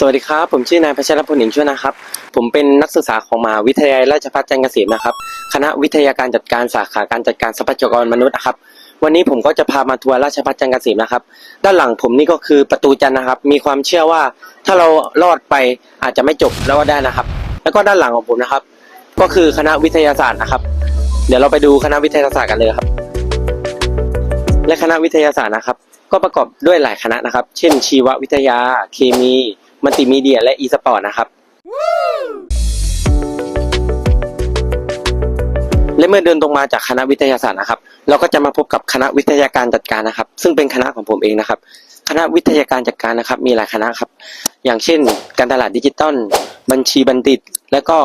สวัสดีครับ ผมชื่อนายพัชรพลหินช่วยนะครับ ผมเป็นนักศึกษาของมหาวิทยาลัยราชภัฏจันทร์เกษมนะครับ คณะวิทยาการจัดการสาขาการจัดการทรัพยากรมนุษย์นะครับ วันนี้ผมก็จะพามาทัวร์ราชภัฏจันทร์เกษมนะครับ ด้านหลังผมนี่ก็คือประตูจันทร์นะครับ มีความเชื่อว่าถ้าเราลอดไปอาจจะไม่จบแล้วก็ได้นะครับ แล้วก็ด้านหลังของผมนะครับ ก็คือคณะวิทยาศาสตร์นะครับ เดี๋ยวเราไปดูคณะวิทยาศาสตร์กันเลยครับ และคณะวิทยาศาสตร์นะครับ ก็ประกอบด้วยหลายคณะนะครับ เช่น ชีววิทยา เคมี มัลติมีเดียและอีสปอร์ตนะครับ และเมื่อเดินตรงมาจากคณะวิทยาศาสตร์นะครับ เราก็จะมาพบกับคณะวิทยาการจัดการนะครับ ซึ่งเป็นคณะของผมเองนะครับ คณะวิทยาการจัดการนะครับ มีหลายคณะครับ อย่างเช่น การตลาดดิจิตอลบัญชีบัณฑิต และก็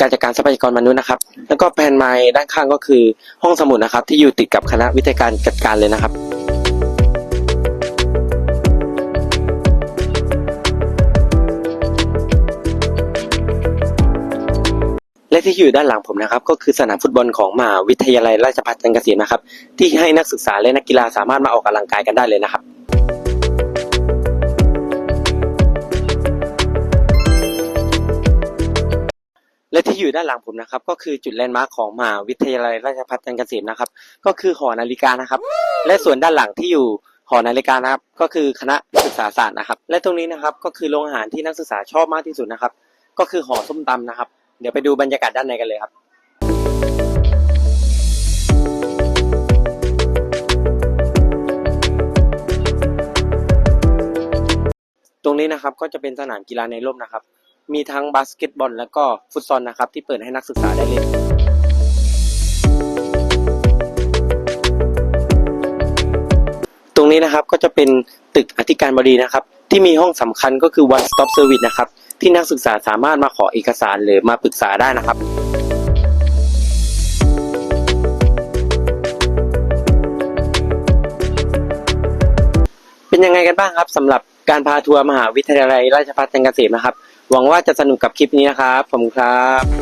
การจัดการทรัพยากรมนุษย์นะครับ แล้วก็แผนไม้ด้านข้างก็คือห้องสมุดนะครับ ที่อยู่ติดกับคณะวิทยาการจัดการเลยนะครับ และที่อยู่ด้านหลังผมนะครับก็คือสนามฟุตบอลของมหาวิทยาลัยราชภัฏจันทร์เกษมนะครับ ที่ให้นักศึกษาและนักกีฬาสามารถมาออกกำลังกายกันได้เลยนะครับและที่อยู่ด้านหลังผมนะครับ ก็คือจุดแลนด์มาร์คของมหาวิทยาลัยราชภัฏจันทร์เกษมนะครับ ก็คือหอนาฬิกานะครับ และส่วนด้านหลังที่อยู่หอนาฬิกานะครับ ก็คือคณะศึกษาศาสตร์นะครับ และตรงนี้นะครับก็คือโรงอาหารที่นักศึกษาชอบมากที่สุดนะครับ ก็คือหอส้มตำนะครับ เดี๋ยวไปดูบรรยากาศด้านในกันเลยครับตรงนี้นะครับก็จะเป็นสนามกีฬาในร่มนะครับ มีทั้งบาสเกตบอล และก็ฟุตซอลนะครับ ที่เปิดให้นักศึกษาได้เล่นตรงนี้นะครับก็จะเป็นตึกอธิการบดีนะครับ ที่มีห้องสำคัญก็คือ one stop service นะครับ ที่นักศึกษาสามารถมาขอเอกสารหรือมาปรึกษาได้นะครับเป็นยังไงกันบ้างครับสำหรับการพาทัวร์มหาวิทยาลัยราชภัฏจันทร์เกษมนะครับ หวังว่าจะสนุกกับคลิปนี้นะครับผมครับ